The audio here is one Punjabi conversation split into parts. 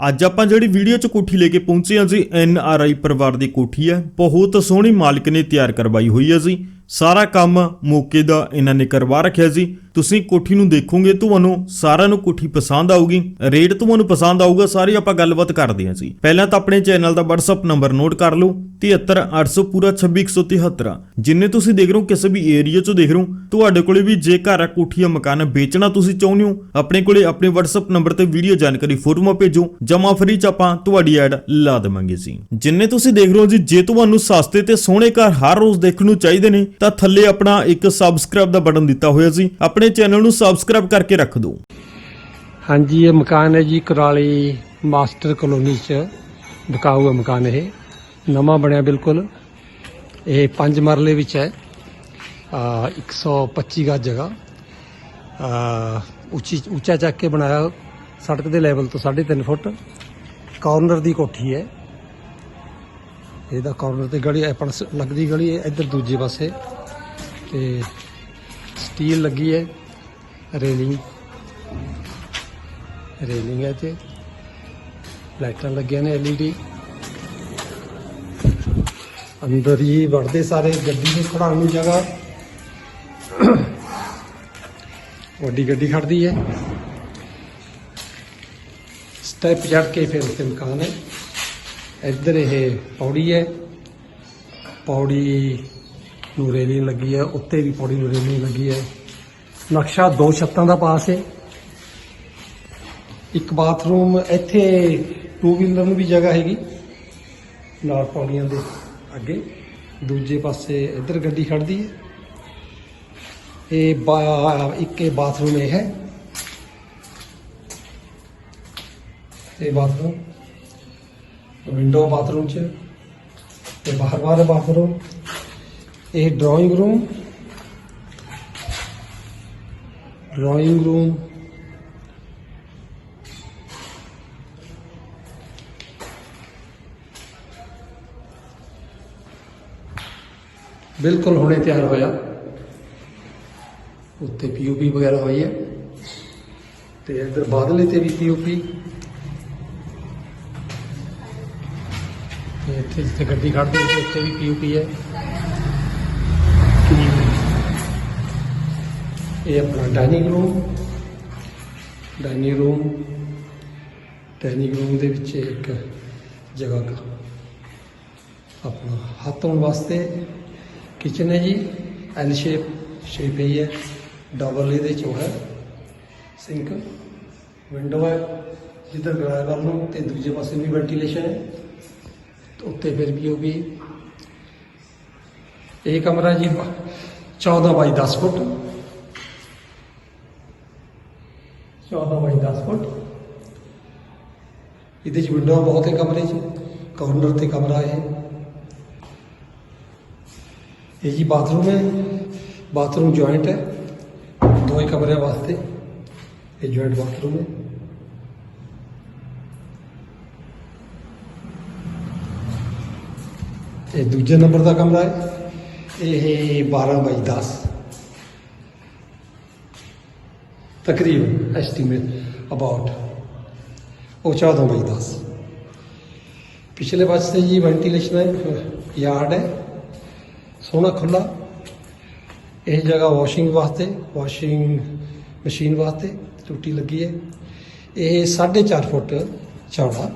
ਅੱਜ ਆਪਾਂ ਜਿਹੜੀ ਵੀਡੀਓ 'ਚ ਕੋਠੀ ਲੈ ਕੇ ਪਹੁੰਚੇ ਹਾਂ ਜੀ, ਐਨ ਆਰ ਆਈ ਪਰਿਵਾਰ ਦੀ ਕੋਠੀ ਹੈ। ਬਹੁਤ ਸੋਹਣੀ ਮਾਲਕ ਨੇ ਤਿਆਰ ਕਰਵਾਈ ਹੋਈ ਹੈ ਜੀ। ਸਾਰਾ ਕੰਮ ਮੌਕੇ ਦਾ ਇਹਨਾਂ ਨੇ ਕਰਵਾ ਰੱਖਿਆ ਸੀ। ਤੁਸੀਂ ਕੋਠੀ ਨੂੰ ਦੇਖੋਗੇ, ਤੁਹਾਨੂੰ ਸਾਰਿਆਂ ਨੂੰ ਕੋਠੀ ਪਸੰਦ ਆਊਗੀ। ਰੇਟ ਤੁਹਾਨੂੰ ਪਸੰਦ ਆਊਗਾ, ਸਾਰੀ ਆਪਾਂ ਗੱਲਬਾਤ ਕਰਦੇ ਹਾਂ ਜੀ। ਪਹਿਲਾਂ ਤਾਂ ਆਪਣੇ ਚੈਨਲ ਦਾ WhatsApp ਨੰਬਰ ਨੋਟ ਕਰ ਲਓ 73800 ਪੂਰਾ 26173 ਜਿੰਨੇ ਤੁਸੀਂ ਦੇਖ ਰਹੇ ਹੋ, ਕਿਸੇ ਵੀ ਏਰੀਆ 'ਚੋਂ ਦੇਖ ਰਹੇ ਹੋ, ਤੁਹਾਡੇ ਕੋਲੇ ਵੀ ਜੇ ਘਰ ਆ ਕੋਠੀ ਆ ਮਕਾਨ ਵੇਚਣਾ ਤੁਸੀਂ ਚਾਹੁੰਦੇ ਹੋ, ਆਪਣੇ ਕੋਲੇ ਆਪਣੇ WhatsApp ਨੰਬਰ ਤੇ ਵੀਡੀਓ ਜਾਣਕਾਰੀ ਫੋਟੋਆਂ ਭੇਜੋ ਜਮਾ ਫਰੀ ਚ ਆਪਾਂ ਤੁਹਾਡੀ ਐਡ ਲਾ ਦੇਵਾਂਗੇ ਜੀ। ਜਿੰਨੇ ਤੁਸੀਂ ਦੇਖ ਰਹੇ ਹੋ ਜੀ, ਜੇ ਤੁਹਾਨੂੰ ਸਸਤੇ ਤੇ ਸੋਹਣੇ ਘਰ ਹਰ ਰੋਜ਼ ਦੇਖਣ ਨੂੰ ਚਾਹੀਦੇ ਨੇ ਤਾਂ ਥੱਲੇ ਆਪਣਾ ਇੱਕ ਸਬਸਕ੍ਰਾਈਬ ਦਾ ਬਟਨ ਦਿੱਤਾ ਹੋਇਆ ਸੀ। ਆਪਣੇ ਚੈਨਲ ਨੂੰ ਸਬਸਕ੍ਰਾਈਬ ਕਰਕੇ ਰੱਖ ਦਿਓ। ਹਾਂਜੀ, ਇਹ ਮਕਾਨ ਹੈ ਜੀ, ਕੁਰਾਲੀ ਮਾਸਟਰ ਕਲੋਨੀ ਚ ਵਿਕਾਊ ਹੈ ਮਕਾਨ ਇਹ। ਨਵਾਂ ਬਣਿਆ ਬਿਲਕੁਲ। ਇਹ ਪੰਜ ਮਰਲੇ ਵਿੱਚ ਹੈ। ਆ 125 ਗਜ ਜਗ੍ਹਾ। ਉੱਚੀ, ਉੱਚਾ ਚੱਕ ਕੇ ਬਣਾਇਆ। ਸੜਕ ਦੇ ਲੈਵਲ ਤੋਂ 3.5 ਫੁੱਟ। ਕਾਰਨਰ ਦੀ ਕੋਠੀ ਹੈ। ਇਹਦਾ ਕਾਰਨਰ ਤੇ ਗਲੀ ਆਪਣ ਲੱਗਦੀ ਗਲੀ ਹੈ, ਇੱਧਰ ਦੂਜੇ ਪਾਸੇ। ਤੇ ਸਟੀਲ ਲੱਗੀ ਹੈ ਰੇਲਿੰਗ ਰੇਲਿੰਗ ਹੈ ਤੇ ਲਾਈਟਾਂ ਲੱਗੀਆਂ ਨੇ LED ਅੰਦਰ ਹੀ ਵੜਦੇ ਸਾਰੇ, ਗੱਡੀ ਨੂੰ ਖੜਾਉਣ ਨੂੰ ਜਗ੍ਹਾ। ਵੱਡੀ ਗੱਡੀ ਖੜਦੀ ਹੈ। ਸਟੈਪ ਚੜ ਕੇ ਫਿਰ ਉੱਤੇ ਮਕਾਨ ਹੈ। ਇੱਧਰ ਇਹ ਪੌੜੀ ਹੈ। ਪੌੜੀ ਨੂੰ ਰੇਲਿੰਗ ਲੱਗੀ ਹੈ। ਉੱਤੇ ਵੀ ਪੌੜੀ ਨੂੰ ਰੇਲਿੰਗ ਲੱਗੀ ਹੈ। ਨਕਸ਼ਾ ਦੋ ਛੱਤਾਂ ਦਾ ਪਾਸ ਹੈ। ਇੱਕ ਬਾਥਰੂਮ ਇੱਥੇ ਟੂ ਵੀਲਰ ਨੂੰ ਵੀ ਜਗ੍ਹਾ ਹੈਗੀ। ਨਾਲ ਪੌੜੀਆਂ ਦੇ ਅੱਗੇ। ਦੂਜੇ ਪਾਸੇ ਇੱਧਰ ਗੱਡੀ ਖੜਦੀ ਹੈ। ਇਹ ਬਾ- ਇੱਕ ਇਹ ਬਾਥਰੂਮ ਇਹ ਹੈ। ਇਹ ਬਾਥਰੂਮ। ਵਿੰਡੋ ਬਾਥਰੂਮ ਚ ਤੇ ਬਾਹਰ ਬਾਹਰ ਬਾਥਰੂਮ ਇਹ ਡਰਾਇੰਗ ਰੂਮ ਡਰਾਇੰਗ ਰੂਮ ਬਿਲਕੁਲ ਹੁਣੇ ਤਿਆਰ ਹੋਇਆ। ਉੱਤੇ ਪੀਓਪੀ ਵਗੈਰਾ ਹੋਈ ਹੈ। ਤੇ ਇੱਧਰ ਬਾਦਲੇ ਤੇ ਵੀ ਪੀਓਪੀ ਤੇ ਜਿੱਥੇ ਗੱਡੀ ਖੜਦੀ ਹੈ ਉੱਥੇ ਵੀ ਪੀਓਪੀ ਹੈ ਇਹ ਆਪਣਾ dining room dining room dining room ਦੇ ਵਿੱਚ ਇੱਕ ਜਗ੍ਹਾ ਆਪਣਾ ਹੱਥ ਧੋਣ ਵਾਸਤੇ ਕਿਚਨ ਹੈ ਜੀ। ਐਲ ਸ਼ੇਪ ਸ਼ੇਪ ਹੀ ਹੈ। ਡਬਲ ਇਹਦੇ ਚੋਂ ਹੈ। ਸਿੰਕ ਵਿੰਡੋ ਹੈ। ਜਿੱਧਰ ਗਰਾਇਆ ਕਰ ਨੂੰ ਤੇ ਦੂਜੇ ਪਾਸੇ ਵੀ ਵੈਂਟੀਲੇਸ਼ਨ ਹੈ। ਉੱਤੇ ਫਿਰ ਵੀ ਉਹ ਵੀ ਇਹ ਕਮਰਾ ਜੀ 14 ਬਾਈ 10 ਫੁੱਟ। 14 ਬਾਈ 10 ਫੁੱਟ। ਇਹਦੇ ਚ ਵਿੰਡੋ ਬਹੁਤ ਹੈ ਕਮਰੇ 'ਚ ਕਾਰਨਰ ਤੇ ਕਮਰਾ ਹੈ ਇਹ ਜੀ ਬਾਥਰੂਮ ਹੈ ਬਾਥਰੂਮ ਜੁਆਇੰਟ ਹੈ, ਦੋ ਕਮਰਿਆਂ ਵਾਸਤੇ, ਇਹ ਜੁਆਇੰਟ ਬਾਥਰੂਮ ਹੈ। ਇਹ ਦੂਜੇ ਨੰਬਰ ਦਾ ਕਮਰਾ ਹੈ। ਇਹ 12 ਬਾਈ 10 ਤਕਰੀਬਨ ਐਸਟੀਮੇਟ ਅਬਾਊਟ ਉਹ 14 ਬਾਈ 10 ਪਿਛਲੇ ਪਾਸੇ ਜੀ ਵੈਂਟੀਲੇਸ਼ਨ ਹੈ ਯਾਰਡ ਹੈ, ਸੋਹਣਾ ਖੁੱਲਾ ਇਹ ਜਗ੍ਹਾ ਵਾਸ਼ਿੰਗ ਵਾਸਤੇ ਵਾਸ਼ਿੰਗ ਮਸ਼ੀਨ ਵਾਸਤੇ ਟੂਟੀ ਲੱਗੀ ਹੈ। ਇਹ 4.5 ਫੁੱਟ ਚੌੜਾ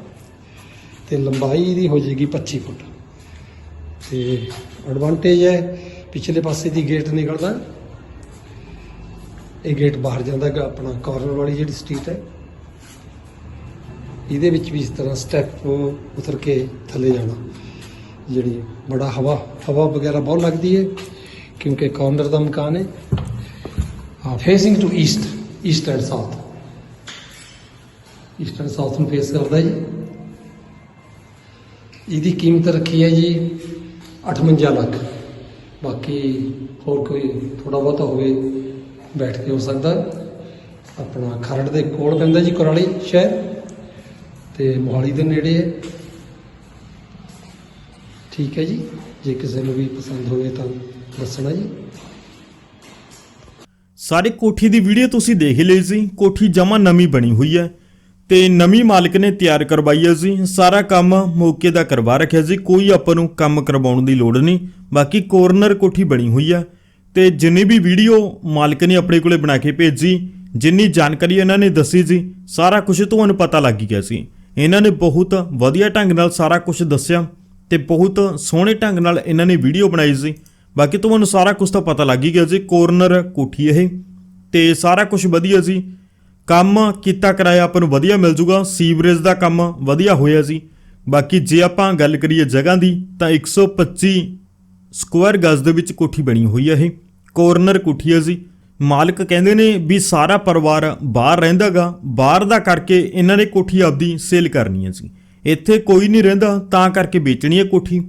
ਤੇ ਲੰਬਾਈ ਦੀ ਹੋ ਜਾਏਗੀ 25 ਫੁੱਟ। ਤੇ ਐਡਵਾਂਟੇਜ ਹੈ, ਪਿਛਲੇ ਪਾਸੇ ਦੀ ਗੇਟ ਨਿਕਲਦਾ। ਇਹ ਗੇਟ ਬਾਹਰ ਜਾਂਦਾ ਹੈਗਾ, ਆਪਣਾ ਕਾਰਨਰ ਵਾਲੀ ਜਿਹੜੀ ਸਟਰੀਟ ਹੈ। ਇਹਦੇ ਵਿੱਚ ਵੀ ਇਸ ਤਰ੍ਹਾਂ ਸਟੈਪ ਉਤਰ ਕੇ ਥੱਲੇ ਜਾਣਾ। ਜਿਹੜੀ ਬੜਾ ਹਵਾ ਹਵਾ ਵਗੈਰਾ ਬਹੁਤ ਲੱਗਦੀ ਹੈ, ਕਿਉਂਕਿ ਕਾਰਨਰ ਦਾ ਮਕਾਨ ਹੈ। ਹਾਂ facing to east east and south east and south ਨੂੰ ਫੇਸ ਕਰਦਾ ਜੀ। ਇਹਦੀ ਕੀਮਤ ਰੱਖੀ ਹੈ ਜੀ 58 ਲੱਖ। ਬਾਕੀ ਹੋਰ ਕੋਈ ਥੋੜਾ ਬਹੁਤਾ ਹੋਵੇ, ਬੈਠ ਕੇ ਹੋ ਸਕਦਾ। ਆਪਣਾ ਖਰੜ ਦੇ ਕੋਲ ਪੈਂਦਾ ਜੀ ਕੁਰਾਲੀ ਸ਼ਹਿਰ ਤੇ ਮੋਹਾਲੀ ਦੇ ਨੇੜੇ ਹੈ। ਠੀਕ ਹੈ ਜੀ, ਜੇ ਕਿਸੇ ਨੂੰ ਵੀ ਪਸੰਦ ਹੋਵੇ ਤਾਂ ਦੱਸਣਾ ਜੀ। ਸਾਰੇ ਕੋਠੀ ਦੀ ਵੀਡੀਓ ਤੁਸੀਂ ਦੇਖ ਹੀ ਲਈ ਸੀ। ਕੋਠੀ ਜਮਾ ਨਵੀਂ ਬਣੀ ਹੋਈ ਹੈ। ਤੇ ਨਵੀਂ ਮਾਲਕ ਨੇ ਤਿਆਰ ਕਰਵਾਈ ਹੈ ਜੀ। ਸਾਰਾ ਕੰਮ ਮੌਕੇ ਦਾ ਕਰਵਾ ਰੱਖਿਆ ਜੀ। ਕੋਈ ਆਪਾਂ ਨੂੰ ਕੰਮ ਕਰਵਾਉਣ ਦੀ ਲੋੜ ਨਹੀਂ। ਬਾਕੀ ਕੋਰਨਰ ਕੋਠੀ ਬਣੀ ਹੋਈ ਆ ਤੇ ਜਿੰਨੀ ਵੀ ਵੀਡੀਓ ਮਾਲਕ ਨੇ ਆਪਣੇ ਕੋਲੇ ਬਣਾ ਕੇ ਭੇਜੀ, ਜਿੰਨੀ ਜਾਣਕਾਰੀ ਇਹਨਾਂ ਨੇ ਦੱਸੀ ਜੀ, ਸਾਰਾ ਕੁਝ ਤੁਹਾਨੂੰ ਪਤਾ ਲੱਗ ਗਿਆ ਸੀ। ਇਹਨਾਂ ਨੇ ਬਹੁਤ ਵਧੀਆ ਢੰਗ ਨਾਲ ਸਾਰਾ ਕੁਝ ਦੱਸਿਆ ਤੇ ਬਹੁਤ ਸੋਹਣੇ ਢੰਗ ਨਾਲ ਇਹਨਾਂ ਨੇ ਵੀਡੀਓ ਬਣਾਈ ਸੀ। ਬਾਕੀ ਤੁਹਾਨੂੰ ਸਾਰਾ ਕੁਝ ਤਾਂ ਪਤਾ ਲੱਗ ਹੀ ਗਿਆ ਜੀ। ਕੋਰਨਰ ਕੋਠੀ ਇਹ ਤੇ ਸਾਰਾ ਕੁਝ ਵਧੀਆ ਸੀ ਕੰਮ ਕੀਤਾ ਕਰਾਇਆ ਆਪਾਂ ਨੂੰ ਵਧੀਆ ਮਿਲ ਜੂਗਾ, ਸੀਵਰੇਜ ਦਾ ਕੰਮ ਵਧੀਆ ਹੋਇਆ ਸੀ। ਬਾਕੀ ਜੇ ਆਪਾਂ ਗੱਲ ਕਰੀਏ ਜਗ੍ਹਾ ਦੀ, ਤਾਂ 125 ਸਕੁਅਰ ਗਜ਼ ਦੇ ਵਿੱਚ ਕੋਠੀ ਬਣੀ ਹੋਈ ਹੈ ਇਹ। ਕੋਰਨਰ ਕੋਠੀ ਹੈ ਜੀ। ਮਾਲਕ ਕਹਿੰਦੇ ਨੇ ਵੀ ਸਾਰਾ ਪਰਿਵਾਰ ਬਾਹਰ ਰਹਿੰਦਾਗਾ ਬਾਹਰ ਦਾ ਕਰਕੇ ਇਹਨਾਂ ਨੇ ਕੋਠੀ ਆਪਦੀ ਸੇਲ ਕਰਨੀ ਹੈ ਜੀ। ਇੱਥੇ ਕੋਈ ਨਹੀਂ ਰਹਿੰਦਾ, ਤਾਂ ਕਰਕੇ ਵੇਚਣੀ ਹੈ ਕੋਠੀ।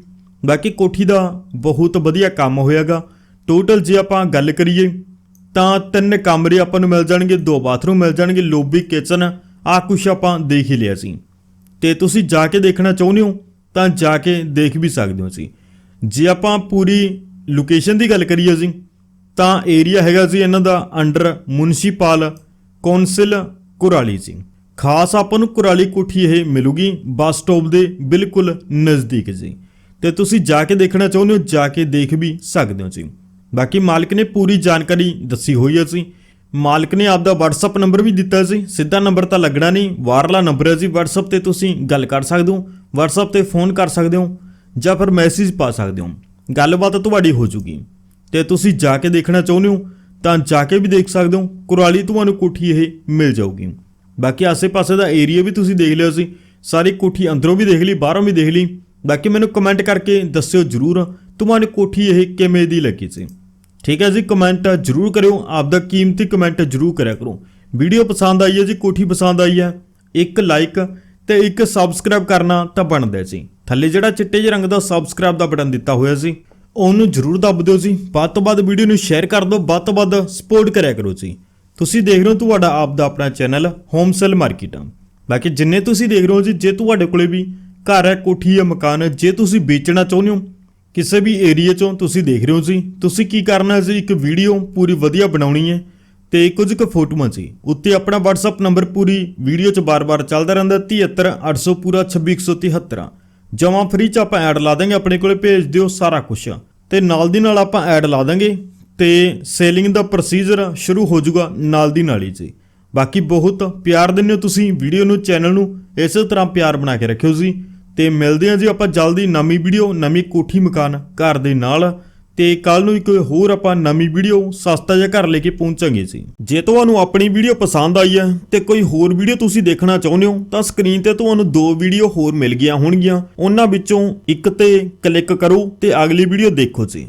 ਬਾਕੀ ਕੋਠੀ ਦਾ ਬਹੁਤ ਵਧੀਆ ਕੰਮ ਹੋਇਆਗਾ ਟੋਟਲ ਜੇ ਆਪਾਂ ਗੱਲ ਕਰੀਏ ਤਾਂ ਤਿੰਨ ਕਮਰੇ ਆਪਾਂ ਨੂੰ ਮਿਲ ਜਾਣਗੇ, ਦੋ ਬਾਥਰੂਮ ਮਿਲ ਜਾਣਗੇ, ਲੋਬੀ, ਕਿਚਨ ਆ ਕੁਛ ਆਪਾਂ ਦੇਖ ਹੀ ਲਿਆ ਸੀ। ਤੇ ਤੁਸੀਂ ਜਾ ਕੇ ਦੇਖਣਾ ਚਾਹੁੰਦੇ ਹੋ, ਤਾਂ ਜਾ ਕੇ ਦੇਖ ਵੀ ਸਕਦੇ ਹੋ ਜੀ ਜੇ ਆਪਾਂ ਪੂਰੀ ਲੋਕੇਸ਼ਨ ਦੀ ਗੱਲ ਕਰੀਏ ਜੀ ਤਾਂ ਏਰੀਆ ਹੈਗਾ ਜੀ ਇਹਨਾਂ ਦਾ ਅੰਡਰ ਮੁਨਸੀਪਲ ਕੌਂਸਲ ਕੁਰਾਲੀ ਜੀ ਖਾਸ ਆਪਾਂ ਨੂੰ ਕੁਰਾਲੀ ਕੋਠੀ ਇਹ ਮਿਲੂਗੀ, ਬੱਸ ਸਟਾਪ ਦੇ ਬਿਲਕੁਲ ਨਜ਼ਦੀਕ ਜੀ। ਤੇ ਤੁਸੀਂ ਜਾ ਕੇ ਦੇਖਣਾ ਚਾਹੁੰਦੇ ਹੋ, ਜਾ ਕੇ ਦੇਖ ਵੀ ਸਕਦੇ ਹੋ ਜੀ। ਬਾਕੀ ਮਾਲਕ ਨੇ ਪੂਰੀ ਜਾਣਕਾਰੀ ਦੱਸੀ ਹੋਈ ਹੈ ਜੀ। ਮਾਲਕ ਨੇ ਆਪਦਾ WhatsApp ਨੰਬਰ ਵੀ ਦਿੱਤਾ ਸੀ ਸਿੱਧਾ ਨੰਬਰ ਤਾਂ ਲੱਗਣਾ ਨਹੀਂ ਵਾਰਲਾ ਨੰਬਰ ਹੈ ਜੀ। WhatsApp ਤੇ ਤੁਸੀਂ ਗੱਲ ਕਰ ਸਕਦੇ ਹੋ, WhatsApp ਤੇ ਫੋਨ ਕਰ ਸਕਦੇ ਹੋ, ਜਾਂ ਫਿਰ ਮੈਸੇਜ ਪਾ ਸਕਦੇ ਹੋ। ਗੱਲਬਾਤ ਤੁਹਾਡੀ ਹੋ ਜੂਗੀ। ਤੇ ਤੁਸੀਂ ਜਾ ਕੇ ਦੇਖਣਾ ਚਾਹੁੰਦੇ ਹੋ, ਤਾਂ ਜਾ ਕੇ ਵੀ ਦੇਖ ਸਕਦੇ ਹੋ, ਕੁਰਾਲੀ ਤੁਹਾਨੂੰ ਕੋਠੀ ਇਹ ਮਿਲ ਜਾਊਗੀ। ਬਾਕੀ ਆਸੇ-ਪਾਸੇ ਦਾ ਏਰੀਆ ਵੀ ਤੁਸੀਂ ਦੇਖ ਲਿਓ ਸੀ। ਸਾਰੀ ਕੋਠੀ ਅੰਦਰੋਂ ਵੀ ਦੇਖ ਲਈ, ਬਾਹਰੋਂ ਵੀ ਦੇਖ ਲਈ। ਬਾਕੀ ਮੈਨੂੰ ਕਮੈਂਟ ਕਰਕੇ ਦੱਸਿਓ ਜਰੂਰ, ਤੁਹਾਨੂੰ ਕੋਠੀ ਇਹ ਕਿਵੇਂ ਦੀ ਲੱਗੀ ਸੀ। ਠੀਕ ਹੈ ਜੀ ਕਮੈਂਟ ਜਰੂਰ ਕਰਿਓ, ਆਪਦਾ ਕੀਮਤੀ ਕਮੈਂਟ ਜਰੂਰ ਕਰਿਆ ਕਰੋ। ਵੀਡੀਓ ਪਸੰਦ ਆਈ ਹੈ ਜੀ, ਕੋਠੀ ਪਸੰਦ ਆਈ ਹੈ, ਇੱਕ ਲਾਈਕ ਤੇ ਇੱਕ ਸਬਸਕ੍ਰਾਈਬ ਕਰਨਾ ਤਾਂ ਬਣਦਾ ਹੈ ਜੀ। ਥੱਲੇ ਜਿਹੜਾ ਚਿੱਟੇ ਜਿਹੇ ਰੰਗ ਦਾ ਸਬਸਕ੍ਰਾਈਬ ਦਾ ਬਟਨ ਦਿੱਤਾ ਹੋਇਆ ਸੀ ਉਹਨੂੰ ਜਰੂਰ ਦੱਬ ਦਿਓ ਜੀ। ਵੱਧ ਤੋਂ ਵੱਧ ਵੀਡੀਓ ਨੂੰ ਸ਼ੇਅਰ ਕਰ ਦਿਓ, ਵੱਧ ਤੋਂ ਵੱਧ ਸਪੋਰਟ ਕਰਿਆ ਕਰੋ ਜੀ। ਤੁਸੀਂ ਦੇਖ ਰਹੇ ਹੋ ਤੁਹਾਡਾ ਆਪ ਦਾ ਆਪਣਾ ਚੈਨਲ ਹੋਮ ਸੈਲ ਮਾਰਕੀਟ ਬਾਕੀ ਜਿੰਨੇ ਤੁਸੀਂ ਦੇਖ ਰਹੇ ਹੋ ਜੀ, ਜੇ ਤੁਹਾਡੇ ਕੋਲੇ ਵੀ ਘਰ ਹੈ, ਕੋਠੀ ਹੈ, ਮਕਾਨ ਹੈ, ਜੇ ਤੁਸੀਂ ਵੇਚਣਾ ਚਾਹੁੰਦੇ ਹੋ ਕਿਸੇ ਵੀ ਏਰੀਆ ਚੋਂ ਤੁਸੀਂ ਦੇਖ ਰਹੇ ਹੋ ਜੀ। ਤੁਸੀਂ ਕੀ ਕਰਨਾ ਹੈ ਜੀ? ਇੱਕ ਵੀਡੀਓ ਪੂਰੀ ਵਧੀਆ ਬਣਾਉਣੀ ਹੈ ਤੇ ਕੁਝ ਕੁ ਫੋਟੋਆਂ ਜੀ। ਉੱਤੇ ਆਪਣਾ WhatsApp ਨੰਬਰ ਪੂਰੀ ਵੀਡੀਓ 'ਚ ਬਾਰ-ਬਾਰ ਚੱਲਦਾ ਰਹਿੰਦਾ 73800 ਪੂਰਾ 26173 ਜਮਾ ਫ੍ਰੀ 'ਚ ਆਪਾਂ ਐਡ ਲਾ ਦਾਂਗੇ, ਆਪਣੇ ਕੋਲੇ ਭੇਜ ਦਿਓ ਸਾਰਾ ਕੁਝ ਤੇ ਨਾਲ ਦੀ ਨਾਲ ਆਪਾਂ ਐਡ ਲਾ ਦਾਂਗੇ ਤੇ ਸੇਲਿੰਗ ਦਾ ਪ੍ਰੋਸੀਜਰ ਸ਼ੁਰੂ ਹੋ ਜਾਊਗਾ ਨਾਲ ਦੀ ਨਾਲ ਹੀ ਜੀ। ਬਾਕੀ ਬਹੁਤ ਪਿਆਰ ਦਿੰਦੇ ਹੋ ਤੁਸੀਂ ਵੀਡੀਓ ਨੂੰ ਚੈਨਲ ਨੂੰ, ਇਸੇ ਤਰ੍ਹਾਂ ਪਿਆਰ ਬਣਾ ਕੇ ਰੱਖਿਓ ਜੀ। ਤੇ ਮਿਲਦੇ ਹਾਂ ਜੀ ਆਪਾਂ ਜਲਦੀ ਨਵੀਂ ਵੀਡੀਓ, ਨਵੀਂ ਕੋਠੀ ਮਕਾਨ ਘਰ ਦੇ ਨਾਲ। ਤੇ ਕੱਲ ਨੂੰ ਇੱਕ ਹੋਰ ਆਪਾਂ ਨਵੀਂ ਵੀਡੀਓ ਸਸਤਾ ਜਿਹਾ ਘਰ ਲੈ ਕੇ ਪਹੁੰਚਾਂਗੇ ਜੀ। ਜੇ ਤੁਹਾਨੂੰ ਆਪਣੀ ਵੀਡੀਓ ਪਸੰਦ ਆਈ ਹੈ ਤੇ ਕੋਈ ਹੋਰ ਵੀਡੀਓ ਤੁਸੀਂ ਦੇਖਣਾ ਚਾਹੁੰਦੇ ਹੋ, ਤਾਂ ਸਕਰੀਨ ਤੇ ਤੁਹਾਨੂੰ ਦੋ ਵੀਡੀਓ ਹੋਰ ਮਿਲ ਗਈਆਂ ਹੋਣਗੀਆਂ। ਉਹਨਾਂ ਵਿੱਚੋਂ ਇੱਕ ਤੇ ਕਲਿੱਕ ਕਰੋ ਤੇ ਅਗਲੀ ਵੀਡੀਓ ਦੇਖੋ ਜੀ।